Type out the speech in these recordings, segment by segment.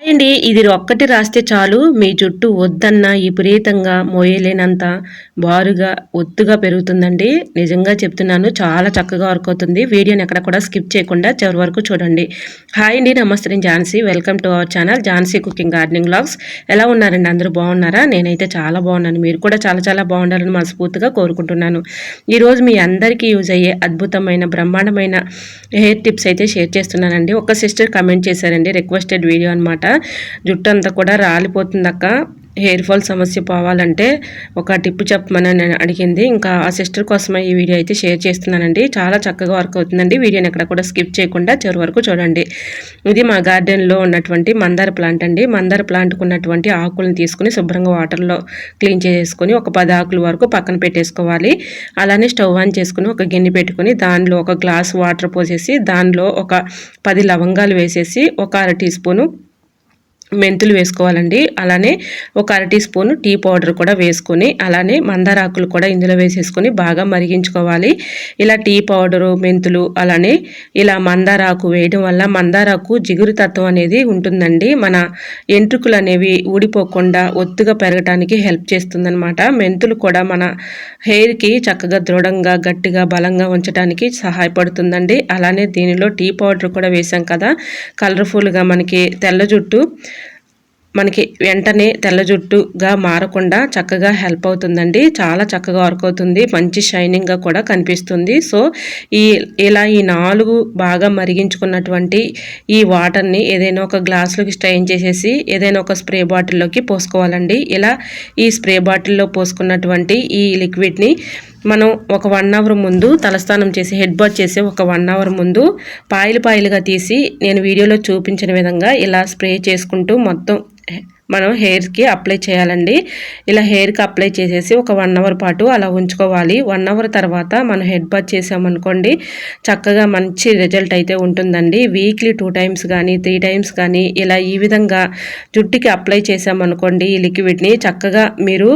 అండి ఇది ఒక్కటి రాస్తే చాలు. మీ జుట్టు వద్దన్న విపరీతంగా మోయలేనంత బారుగా ఒత్తుగా పెరుగుతుందండి. నిజంగా చెప్తున్నాను చాలా చక్కగా వర్క్ అవుతుంది. వీడియోని ఎక్కడ కూడా స్కిప్ చేయకుండా చివరి వరకు చూడండి. హాయ్ అండి నమస్తే. నేను Jhansi. Welcome to our channel Jhansi cooking gardening vlogs ఎలా ఉన్నారండి? అందరూ బాగున్నారా? నేనైతే చాలా బాగున్నాను. మీరు కూడా చాలా చాలా బాగుండాలని మనస్ఫూర్తిగా కోరుకుంటున్నాను. ఈరోజు మీ అందరికీ యూజ్ అయ్యే అద్భుతమైన బ్రహ్మాండమైన హెయిర్ టిప్స్ అయితే షేర్ చేస్తున్నానండి. ఒక సిస్టర్ కమెంట్ చేశారండి రిక్వెస్టెడ్ వీడియో అనమాట జుట్టు అంతా కూడా రాలిపోతుంది అక్క హెయిర్ ఫాల్ సమస్య పోవాలంటే ఒక టిప్ చెప్పమని నేను అడిగింది. ఇంకా ఆ సిస్టర్ కోసమే ఈ వీడియో అయితే షేర్ చేస్తున్నానండి. చాలా చక్కగా వర్క్ అవుతుందండి. వీడియోని ఎక్కడ కూడా స్కిప్ చేయకుండా చివరి వరకు చూడండి. ఇది మా గార్డెన్లో ఉన్నటువంటి మందార ప్లాంట్ అండి. మందార ప్లాంట్కు ఉన్నటువంటి ఆకులను తీసుకుని శుభ్రంగా వాటర్లో క్లీన్ చేసుకుని ఒక పది ఆకుల వరకు పక్కన పెట్టేసుకోవాలి. అలానే స్టవ్ ఆన్ చేసుకుని ఒక గిన్నె పెట్టుకుని దానిలో ఒక గ్లాస్ వాటర్ పోసేసి దానిలో ఒక పది లవంగాలు వేసేసి ఒక అర టీ స్పూను మెంతులు వేసుకోవాలండి. అలానే ఒక అర టీ స్పూన్ టీ పౌడర్ కూడా వేసుకొని అలానే మందారాకులు కూడా ఇందులో వేసేసుకొని బాగా మరిగించుకోవాలి. ఇలా టీ పౌడరు మెంతులు అలానే ఇలా మందారాకు వేయడం వల్ల మందారాకు జిగురు తత్వం అనేది ఉంటుందండి. మన ఎంట్రుకులు అనేవి ఊడిపోకుండా ఒత్తుగా పెరగటానికి హెల్ప్ చేస్తుందనమాట మెంతులు కూడా మన హెయిర్కి చక్కగా దృఢంగా గట్టిగా బలంగా ఉంచడానికి సహాయపడుతుందండి. అలానే దీనిలో టీ పౌడర్ కూడా వేసాం కదా. కలర్ఫుల్గా మనకి తెల్ల జుట్టు మనకి వెంటనే తెల్ల జుట్టుగా మారకుండా చక్కగా హెల్ప్ అవుతుందండి. చాలా చక్కగా వర్క్ అవుతుంది. మంచి షైనింగ్గా కూడా కనిపిస్తుంది. సో ఈ ఇలా ఈ నాలుగు బాగా మరిగించుకున్నటువంటి ఈ వాటర్ని ఏదైనా ఒక గ్లాసులోకి స్ట్రైన్ చేసేసి ఏదైనా ఒక స్ప్రే బాటిల్లోకి పోసుకోవాలండి. ఇలా ఈ స్ప్రే బాటిల్లో పోసుకున్నటువంటి ఈ లిక్విడ్ని మనం ఒక వన్ అవర్ ముందు తలస్నానం చేసి హెడ్ బాత్ చేసి ఒక వన్ అవర్ ముందు పాయలు పాయలుగా తీసి నేను వీడియోలో చూపించిన విధంగా ఇలా స్ప్రే చేసుకుంటూ మొత్తం మనం హెయిర్కి అప్లై చేయాలండి. ఇలా హెయిర్కి అప్లై చేసేసి ఒక వన్ అవర్ పాటు అలా ఉంచుకోవాలి. వన్ అవర్ తర్వాత మనం హెడ్ బాత్ చేసామనుకోండి చక్కగా మంచి రిజల్ట్ అయితే ఉంటుందండి. వీక్లీ టూ టైమ్స్ కానీ త్రీ టైమ్స్ కానీ ఇలా ఈ విధంగా జుట్టుకి అప్లై చేసామనుకోండి ఈ లిక్విడ్ని చక్కగా మీరు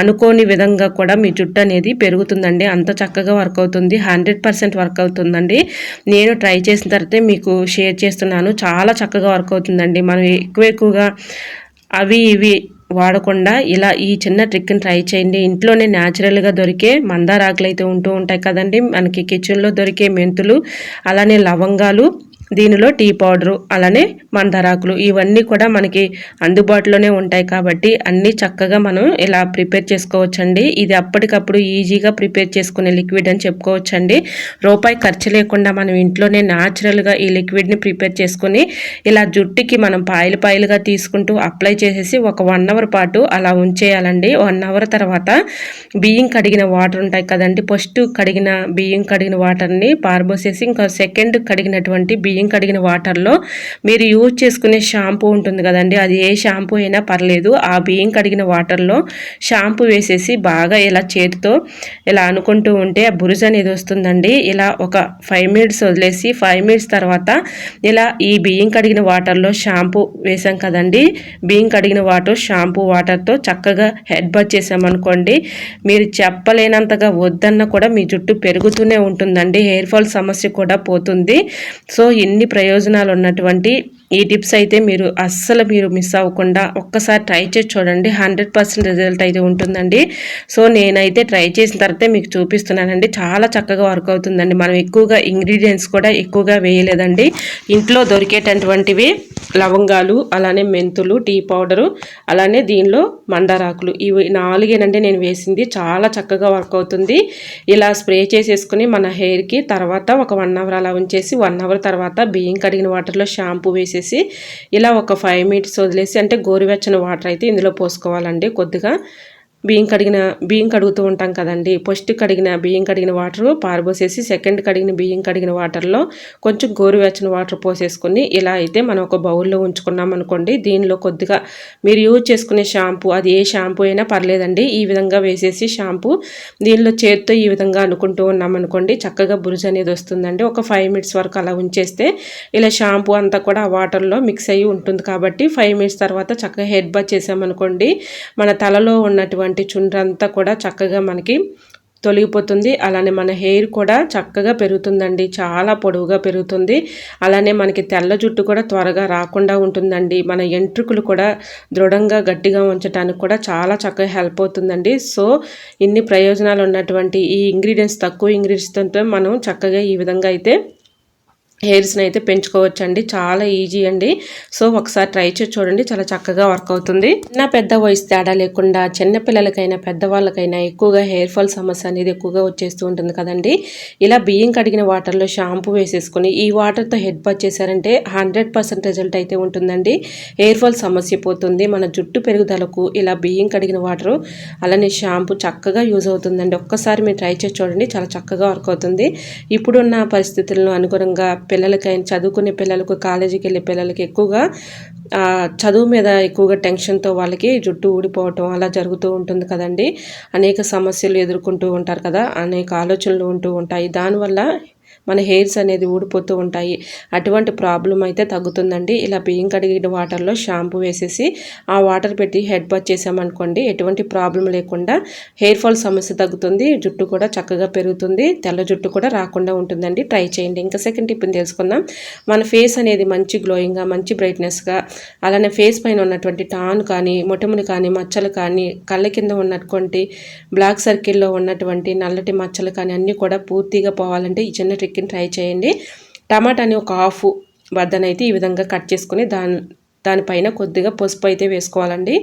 అనుకోని విధంగా కూడా మీ జుట్టు అనేది పెరుగుతుందండి. అంత చక్కగా వర్క్ అవుతుంది. హండ్రెడ్ పర్సెంట్ వర్క్ అవుతుందండి. నేను ట్రై చేసిన తర్వాత మీకు షేర్ చేస్తున్నాను. చాలా చక్కగా వర్క్ అవుతుందండి. మనం ఎక్కువ ఎక్కువగా అవి ఇవి వాడకుండా ఇలా ఈ చిన్న ట్రిక్ని ట్రై చేయండి. ఇంట్లోనే న్యాచురల్గా దొరికే మందారాకులు అయితే ఉంటూ ఉంటాయి కదండి. మనకి కిచెన్లో దొరికే మెంతులు అలానే లవంగాలు దీనిలో టీ పౌడరు అలానే మందారాకులు ఇవన్నీ కూడా మనకి అందుబాటులోనే ఉంటాయి కాబట్టి అన్నీ చక్కగా మనం ఇలా ప్రిపేర్ చేసుకోవచ్చండి. ఇది అప్పటికప్పుడు ఈజీగా ప్రిపేర్ చేసుకునే లిక్విడ్ అని చెప్పుకోవచ్చండి. రూపాయి ఖర్చు లేకుండా మనం ఇంట్లోనే న్యాచురల్గా ఈ లిక్విడ్ని ప్రిపేర్ చేసుకుని ఇలా జుట్టుకి మనం పాయలు పాయలుగా తీసుకుంటూ అప్లై చేసేసి ఒక వన్ అవర్ పాటు అలా ఉంచేయాలండి. వన్ అవర్ తర్వాత బియ్యం కడిగిన వాటర్ ఉంటాయి కదండి ఫస్ట్ కడిగిన బియ్యం కడిగిన వాటర్ని పారబోసేసి ఇంకా సెకండ్ కడిగినటువంటి బియ్యం బియ్యం కడిగిన వాటర్లో మీరు యూజ్ చేసుకునే షాంపూ ఉంటుంది కదండి అది ఏ షాంపూ అయినా పర్లేదు. ఆ బియ్యం కడిగిన వాటర్లో షాంపూ వేసేసి బాగా ఇలా చేతితో ఇలా అనుకుంటూ ఉంటే ఆ బురుజు అనేది వస్తుందండి. ఇలా ఒక ఫైవ్ మినిట్స్ వదిలేసి ఫైవ్ మినిట్స్ తర్వాత ఇలా ఈ బియ్యం కడిగిన వాటర్లో షాంపూ వేసాం కదండి. బియ్యం కడిగిన వాటర్ షాంపూ వాటర్తో చక్కగా హెడ్ బాత్ చేసామనుకోండి మీరు చెప్పలేనంతగా వద్దన్న కూడా మీ జుట్టు పెరుగుతూనే ఉంటుందండి. హెయిర్ ఫాల్ సమస్య కూడా పోతుంది. సో ఎన్ని ప్రయోజనాలు ఉన్నటువంటి ఈ టిప్స్ అయితే మీరు అస్సలు మీరు మిస్ అవ్వకుండా ఒక్కసారి ట్రై చేసి చూడండి. హండ్రెడ్ పర్సెంట్ రిజల్ట్ అయితే ఉంటుందండి. సో నేనైతే ట్రై చేసిన తర్వాతే మీకు చూపిస్తున్నానండి. చాలా చక్కగా వర్క్ అవుతుందండి. మనం ఎక్కువగా ఇంగ్రీడియంట్స్ కూడా ఎక్కువగా వేయలేదండి. ఇంట్లో దొరికేటటువంటివి లవంగాలు అలానే మెంతులు టీ పౌడరు అలానే దీనిలో మందారాకులు. ఇవి నాలుగేనండి నేను వేసింది. చాలా చక్కగా వర్క్ అవుతుంది. ఇలా స్ప్రే చేసేసుకుని మన హెయిర్కి తర్వాత ఒక వన్ అవర్ అలా ఉంచేసి వన్ అవర్ తర్వాత బియ్యం కడిగిన వాటర్లో షాంపూ వేసేసి ఇలా ఒక ఫైవ్ మినిట్స్ వదిలేసి అంటే గోరువెచ్చని వాటర్ అయితే ఇందులో పోసుకోవాలండి కొద్దిగా. బియ్యం కడిగిన బియ్యం కడుగుతూ ఉంటాం కదండి. ఫస్ట్ కడిగిన బియ్యం కడిగిన వాటర్ పారబోసేసి సెకండ్ కడిగిన బియ్యం కడిగిన వాటర్లో కొంచెం గోరువెచ్చని వాటర్ పోసేసుకొని ఇలా అయితే మనం ఒక బౌల్లో ఉంచుకున్నాం అనుకోండి. దీనిలో కొద్దిగా మీరు యూజ్ చేసుకునే షాంపూ అది ఏ షాంపూ అయినా పర్లేదండి. ఈ విధంగా వేసేసి షాంపూ దీనిలో చేతితో ఈ విధంగా అనుకుంటూ ఉన్నాం అనుకోండి. చక్కగా బురుజు అనేది వస్తుందండి. ఒక ఫైవ్ మినిట్స్ వరకు అలా ఉంచేస్తే ఇలా షాంపూ అంతా కూడా ఆ వాటర్లో మిక్స్ అయ్యి ఉంటుంది కాబట్టి ఫైవ్ మినిట్స్ తర్వాత చక్కగా హెడ్ బాత్ చేసామనుకోండి మన తలలో ఉన్నటువంటి ఉన్నటువంటి చుండ్రంతా కూడా చక్కగా మనకి తొలగిపోతుంది. అలానే మన హెయిర్ కూడా చక్కగా పెరుగుతుందండి. చాలా పొడవుగా పెరుగుతుంది. అలానే మనకి తెల్ల జుట్టు కూడా త్వరగా రాకుండా ఉంటుందండి. మన ఎంట్రుకులు కూడా దృఢంగా గట్టిగా ఉంచడానికి కూడా చాలా చక్కగా హెల్ప్ అవుతుందండి. సో ఇన్ని ప్రయోజనాలు ఉన్నటువంటి ఈ ఇంగ్రీడియంట్స్ తక్కువ ఇంగ్రీడియంట్స్తో మనం చక్కగా ఈ విధంగా అయితే హెయిర్స్ని అయితే పెంచుకోవచ్చండి. చాలా ఈజీ అండి. సో ఒకసారి ట్రై చేసి చూడండి. చాలా చక్కగా వర్క్ అవుతుంది. చిన్న పెద్ద వయసు తేడా లేకుండా చిన్నపిల్లలకైనా పెద్దవాళ్ళకైనా ఎక్కువగా హెయిర్ ఫాల్ సమస్య అనేది ఎక్కువగా వచ్చేస్తూ ఉంటుంది కదండి. ఇలా బియ్యం కడిగిన వాటర్లో షాంపూ వేసేసుకుని ఈ వాటర్తో హెడ్ బాత్ చేశారంటే హండ్రెడ్ పర్సెంట్ రిజల్ట్ అయితే ఉంటుందండి. హెయిర్ ఫాల్ సమస్య పోతుంది. మన జుట్టు పెరుగుదలకు ఇలా బియ్యం కడిగిన వాటరు అలానే షాంపూ చక్కగా యూజ్ అవుతుందండి. ఒక్కసారి మీరు ట్రై చేసి చూడండి. చాలా చక్కగా వర్క్ అవుతుంది. ఇప్పుడున్న పరిస్థితులను అనుగుణంగా పిల్లలకైనా చదువుకునే పిల్లలకు కాలేజీకి వెళ్ళే పిల్లలకి ఎక్కువగా చదువు మీద ఎక్కువగా టెన్షన్తో వాళ్ళకి జుట్టు ఊడిపోవటం అలా జరుగుతూ ఉంటుంది కదండి. అనేక సమస్యలు ఎదుర్కొంటూ ఉంటారు కదా అనేక ఆలోచనలు ఉంటూ ఉంటాయి. దానివల్ల మన హెయిర్స్ అనేది ఊడిపోతూ ఉంటాయి. అటువంటి ప్రాబ్లం అయితే తగ్గుతుందండి. ఇలా బియ్యం కడిగిన వాటర్లో షాంపూ వేసేసి ఆ వాటర్ పెట్టి హెడ్ బాత్ చేసామనుకోండి ఎటువంటి ప్రాబ్లం లేకుండా హెయిర్ ఫాల్ సమస్య తగ్గుతుంది. జుట్టు కూడా చక్కగా పెరుగుతుంది. తెల్ల జుట్టు కూడా రాకుండా ఉంటుందండి. ట్రై చేయండి. ఇంకా సెకండ్ టిప్ని తెలుసుకుందాం. మన ఫేస్ అనేది మంచి గ్లోయింగ్గా మంచి బ్రైట్నెస్గా అలానే ఫేస్ పైన ఉన్నటువంటి టాన్ కానీ మొటములు కానీ మచ్చలు కానీ కళ్ళ కింద ఉన్నటువంటి బ్లాక్ సర్కిల్లో ఉన్నటువంటి నల్లటి మచ్చలు కానీ అన్నీ కూడా పూర్తిగా పోవాలంటే ఈ చిన్న చికెన్ ట్రై చేయండి. టమాటాని ఒక హాఫ్ బద్దనైతే ఈ విధంగా కట్ చేసుకుని దాని దానిపైన కొద్దిగా పసుపు అయితే వేసుకోవాలండి.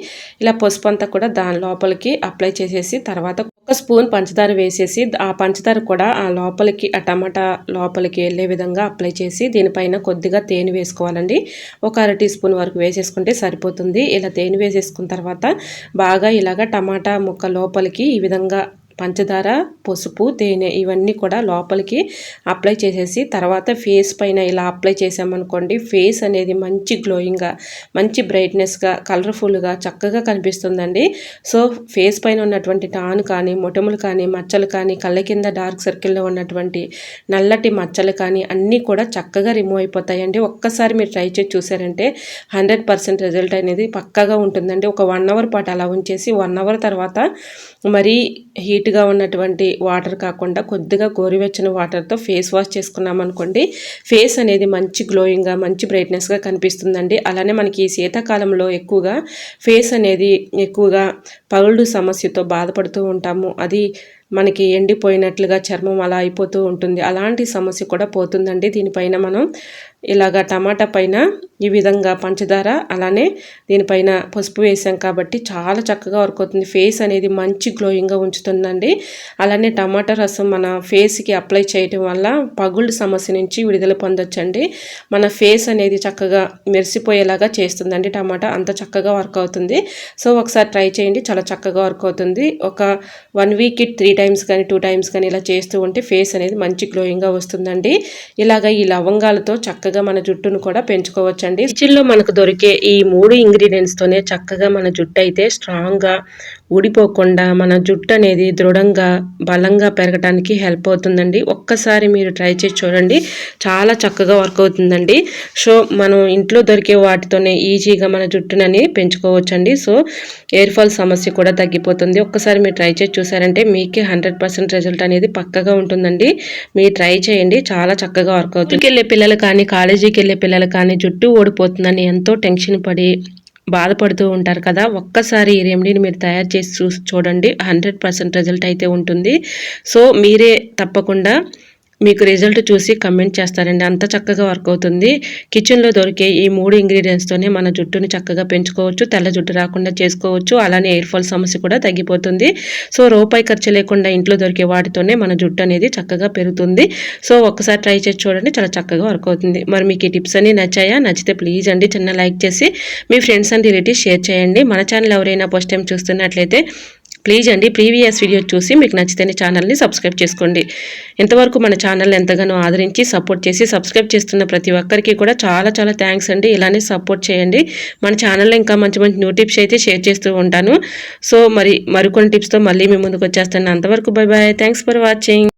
ఇలా పసుపు అంతా కూడా దాని లోపలికి అప్లై చేసేసి తర్వాత ఒక స్పూన్ పంచదార వేసేసి ఆ పంచదార కూడా ఆ లోపలికి ఆ టమాటా లోపలికి వెళ్ళే విధంగా అప్లై చేసి దీనిపైన కొద్దిగా తేనె వేసుకోవాలండి. ఒక అర టీ స్పూన్ వరకు వేసేసుకుంటే సరిపోతుంది. ఇలా తేనె వేసేసుకున్న తర్వాత బాగా ఇలాగ టమాటా ముక్క లోపలికి ఈ విధంగా పంచదార పసుపు తేనె ఇవన్నీ కూడా లోపలికి అప్లై చేసేసి తర్వాత ఫేస్ పైన ఇలా అప్లై చేసామనుకోండి ఫేస్ అనేది మంచి గ్లోయింగ్గా మంచి బ్రైట్నెస్గా కలర్ఫుల్గా చక్కగా కనిపిస్తుందండి. సో ఫేస్ పైన ఉన్నటువంటి టాన్ కానీ మొటములు కానీ మచ్చలు కానీ కళ్ళ కింద డార్క్ సర్కిల్లో ఉన్నటువంటి నల్లటి మచ్చలు కానీ అన్నీ కూడా చక్కగా రిమూవ్ అయిపోతాయండి. ఒక్కసారి మీరు ట్రై చేసి చూసారంటే హండ్రెడ్ పర్సెంట్ రిజల్ట్ అనేది పక్కగా ఉంటుందండి. ఒక వన్ అవర్ పాటు అలా ఉంచేసి వన్ అవర్ తర్వాత మరీ హీట్ హీట్గా ఉన్నటువంటి వాటర్ కాకుండా కొద్దిగా గోరువెచ్చని వాటర్తో ఫేస్ వాష్ చేసుకున్నాం అనుకోండి ఫేస్ అనేది మంచి గ్లోయింగ్గా మంచి బ్రైట్నెస్గా కనిపిస్తుందండి. అలానే మనకి ఈ శీతాకాలంలో ఎక్కువగా ఫేస్ అనేది ఎక్కువగా పగుళ్ళు సమస్యతో బాధపడుతూ ఉంటాము. అది మనకి ఎండిపోయినట్లుగా చర్మం అలా అయిపోతూ ఉంటుంది. అలాంటి సమస్య కూడా పోతుందండి. దీనిపైన మనం ఇలాగా టమాటా పైన ఈ విధంగా పంచదార అలానే దీనిపైన పసుపు వేసాం కాబట్టి చాలా చక్కగా వర్క్ అవుతుంది ఫేస్ అనేది మంచి గ్లోయింగ్గా ఉంచుతుందండి. అలానే టమాటా రసం మన ఫేస్కి అప్లై చేయటం వల్ల పగుళ్ళు సమస్య నుంచి విడుదల పొందొచ్చండి. మన ఫేస్ అనేది చక్కగా మెరిసిపోయేలాగా చేస్తుందండి టమాటా. అంత చక్కగా వర్క్ అవుతుంది. సో ఒకసారి ట్రై చేయండి. చాలా చక్కగా వర్క్ అవుతుంది. ఒక వన్ వీక్ త్రీ టైమ్స్ కానీ టూ టైమ్స్ కానీ ఇలా చేస్తూ ఉంటే ఫేస్ అనేది మంచి గ్లోయింగ్గా వస్తుందండి. ఇలాగ ఈ లవంగాలతో చక్కగా చక్కగా మన జుట్టును కూడా పెంచుకోవచ్చండి. కిచెన్లో మనకు దొరికే ఈ మూడు ఇంగ్రీడియంట్స్తోనే చక్కగా మన జుట్టు అయితే స్ట్రాంగ్గా ఊడిపోకుండా మన జుట్టు అనేది దృఢంగా బలంగా పెరగడానికి హెల్ప్ అవుతుందండి. ఒక్కసారి మీరు ట్రై చేసి చూడండి. చాలా చక్కగా వర్క్ అవుతుందండి. సో మనం ఇంట్లో దొరికే వాటితోనే ఈజీగా మన జుట్టునని పెంచుకోవచ్చండి. సో ఎయిర్ ఫాల్ సమస్య కూడా తగ్గిపోతుంది. ఒక్కసారి మీరు ట్రై చేసి చూసారంటే మీకే హండ్రెడ్ పర్సెంట్ రిజల్ట్ అనేది పక్కగా ఉంటుందండి. మీరు ట్రై చేయండి. చాలా చక్కగా వర్క్ అవుతుంది. వెళ్ళే పిల్లలు కానీ కాలేజీకి వెళ్ళే పిల్లలు కానీ జుట్టు ఓడిపోతుందని ఎంతో టెన్షన్ పడి బాధపడుతూ ఉంటారు కదా ఒక్కసారి ఈ రెమెడీని మీరు తయారు చేసి చూ చూడండి. హండ్రెడ్ పర్సెంట్ రిజల్ట్ అయితే ఉంటుంది. సో మీరే తప్పకుండా మీకు రిజల్ట్ చూసి కమెంట్ చేస్తారండి. అంత చక్కగా వర్క్ అవుతుంది. కిచెన్లో దొరికే ఈ మూడు ఇంగ్రీడియంట్స్తోనే మన జుట్టుని చక్కగా పెంచుకోవచ్చు. తెల్ల జుట్టు రాకుండా చేసుకోవచ్చు. అలానే ఎయిర్ ఫాల్ సమస్య కూడా తగ్గిపోతుంది. సో రూపాయి ఖర్చు లేకుండా ఇంట్లో దొరికే వాటితోనే మన జుట్టు అనేది చక్కగా పెరుగుతుంది. సో ఒక్కసారి ట్రై చేసి చూడండి. చాలా చక్కగా వర్క్ అవుతుంది. మరి మీకు ఈ టిప్స్ అన్ని నచ్చాయా? నచ్చితే ప్లీజ్ అండి చిన్న లైక్ చేసి మీ ఫ్రెండ్స్ అండ్ రిలేటివ్స్ షేర్ చేయండి. మన ఛానల్ ఎవరైనా ఫస్ట్ టైం చూస్తున్నట్లయితే ప్లీజ్ అండి ప్రీవియస్ వీడియో చూసి మీకు నచ్చితేనే ఛానల్ని సబ్స్క్రైబ్ చేసుకోండి. ఇంతవరకు మన ఛానల్ ఎంతగానో ఆదరించి సపోర్ట్ చేసి సబ్స్క్రైబ్ చేస్తున్న ప్రతి ఒక్కరికి కూడా చాలా చాలా థ్యాంక్స్ అండి. ఇలానే సపోర్ట్ చేయండి. మన ఛానల్లో ఇంకా మంచి మంచి న్యూ టిప్స్ అయితే షేర్ చేస్తూ ఉంటాను. సో మరి మరికొన్ని టిప్స్తో మళ్ళీ మీ ముందుకు వచ్చేస్తాను. అంతవరకు bye bye thanks for watching